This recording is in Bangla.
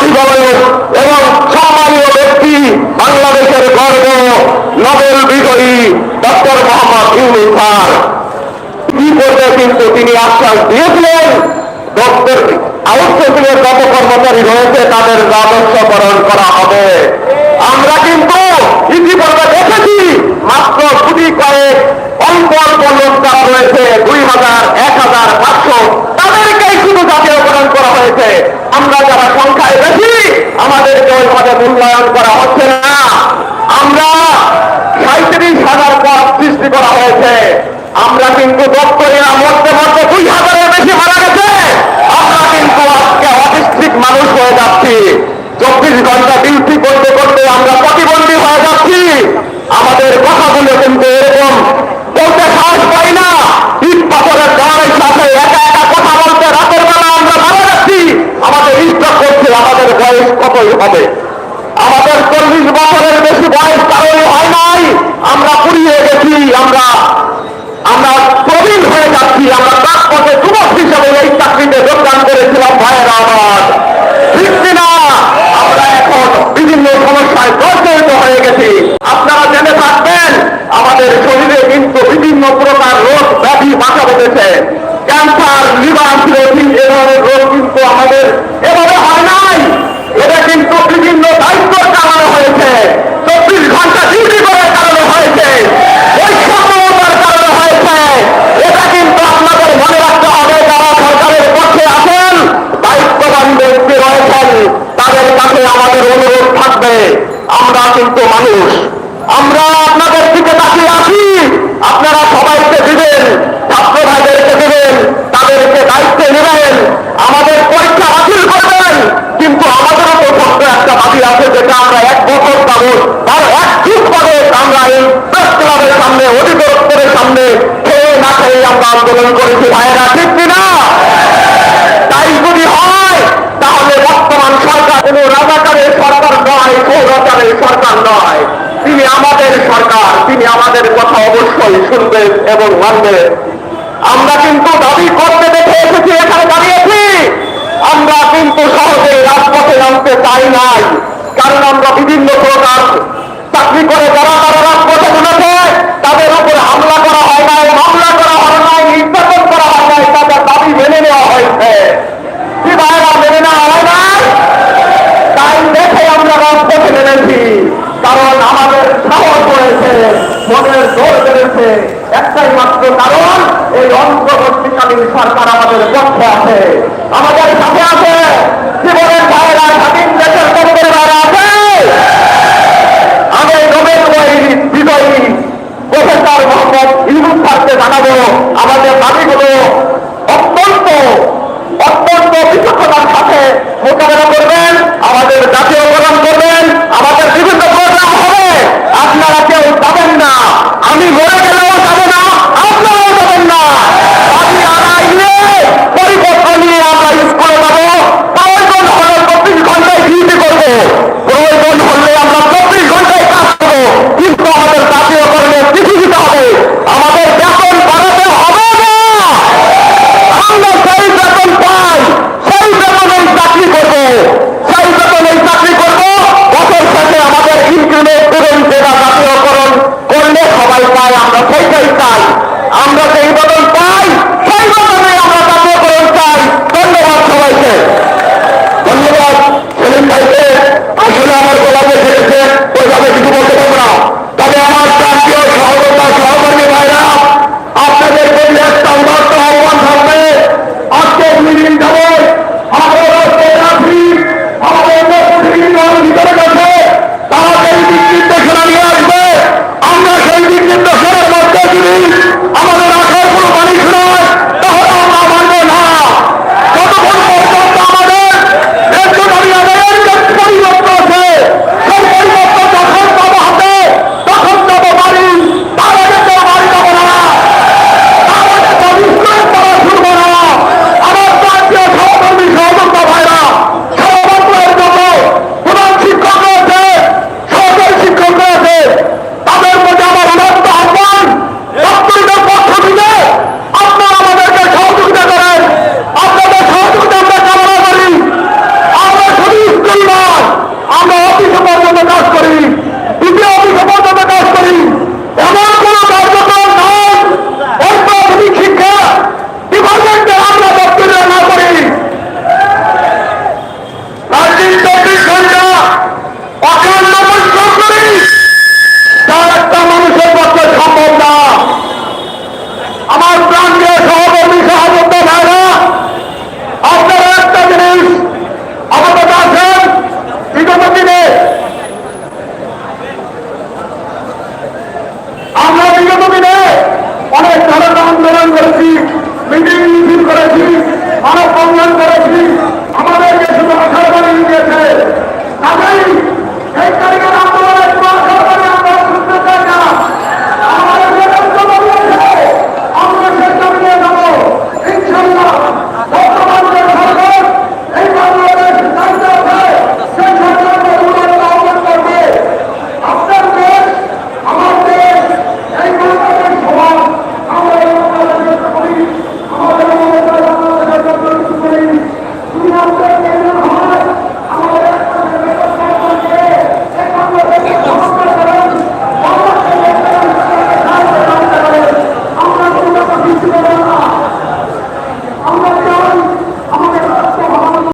অভিভাবক এবং সম্মানীয় ব্যক্তি, বাংলাদেশের গর্ব নোবেল বিজয়ী ডক্টর মোহাম্মদ ইউনুস খান কি করবে কিন্তু তিনি আশ্বাস দিয়েছিলেন, ডক্টর আউটসোর্সিংয়ের যত কর্মচারী রয়েছে, তাদের রাজস্বকরণ করা হবে। আমরা কিন্তু ইতিপূর্বে দেখেছি, মাত্র কুড়ি কয়েক অল্প অল্প লোক যারা রয়েছে, দুই হাজার, এক হাজার পাঁচশো কিন্তু দপ্তরেরা মরতে মরতে দুই হাজারের বেশি মারা গেছে। আমরা কিন্তু আজকে অটিস্টিক মানুষ হয়ে যাচ্ছি। চব্বিশ ঘণ্টা ডিউটি করতে করতে আমরা প্রতিবন্ধী হয়ে যাচ্ছি। আমাদের কথাগুলো কিন্তু এরকম বলতে সাহস পাই না ইট পাথরের দেওয়ালের সাথে একা একা কথা বলতে রাতের বেলা আমরা মারা যাচ্ছি আমাদের ইচ্ছা করছে আমাদের বয়স কতই হবে আমাদের চল্লিশ বছরের বেশি বয়স কারণে হয় নাই আমরা পুড়িয়ে গেছি আমরা আমরা প্রবীণ হয়ে যাচ্ছি আমরা তার পথে যুবক হিসেবে এই চাকরিতে যোগদান করেছিলাম ভাইয়েরা আমার ঠিক কিনা আমরা এখন বিভিন্ন সমস্যায় জর্জরিত হয়ে গেছি আপনারা জেনে থাকবেন আমাদের শরীরে কিন্তু বিভিন্ন প্রকার রোগ বাঁচা বেঁধেছে। ক্যান্সার, লিভার সিরোসিস এ ধরনের রোগ কিন্তু আমাদের এভাবে হয় নাই। এটা কিন্তু বিভিন্ন দায়িত্বর কারণে হয়েছে। চব্বিশ ঘণ্টা ডিউটি করার কারণে হয়েছে। বৈষম্যতার কারণে হয়েছে। এটা কিন্তু আপনাদের মনে রাখতে হবে, যারা সরকারের পক্ষে আছেন, দায়িত্ববান ব্যক্তি রয়েছেন, তাদের কাছে আমাদের অনুরোধ থাকবে। আমরা কিন্তু মানুষ। আমরা আপনাদের দিকে তাকিয়ে আছি। আপনারা সবাইকে দিবেন ছাত্র ভাইদেরকে দিবেন, তাদেরকে দায়িত্বে নেবেন, আমাদের পরীক্ষা বাতিল করবেন। কিন্তু আমাদেরও তো ছোট্ট একটা বাতিল আছে, যেটা আমরা এক বছর যাব আর এক যুগ পরে আমরা এই প্রেস ক্লাবের সামনে, অধিদপ্তরের সামনে খেয়ে না খেয়ে আমরা আন্দোলন করেছি। ভাইয়েরা, ঠিক কিনা? তাই যদি হয়, তাহলে বর্তমান সরকার কোন রাজাকারের সরকার নয় সৌরাচারের সরকার নয়। তিনি আমাদের সরকার, তিনি আমাদের কথা অবশ্যই শুনবেন এবং মানবেন। আমরা কিন্তু দাবি করতে দেখে এসেছি, এখানে দাঁড়িয়েছি। আমরা কিন্তু সহজে রাজপথে নামতে চাই নাই, কারণ আমরা বিভিন্ন প্রকার চাকরি করে যারা, তারা জোর করেছে একটাই মাত্র কারণ, এই অন্তর্বর্তীকালীন সরকার আমাদের পক্ষে আছে। আমাদের সাথে আছে জীবনের ভাইরা স্বাধীন দেশের কবরের ভাইরা আছে। আমি নোবেল বিজয়ী প্রফেসর মোহাম্মদ ইউসুফ স্যারকে জানাব, আমাদের দাবিগুলো অত্যন্ত অত্যন্ত বিচক্ষণতার সাথে মোকাবেলা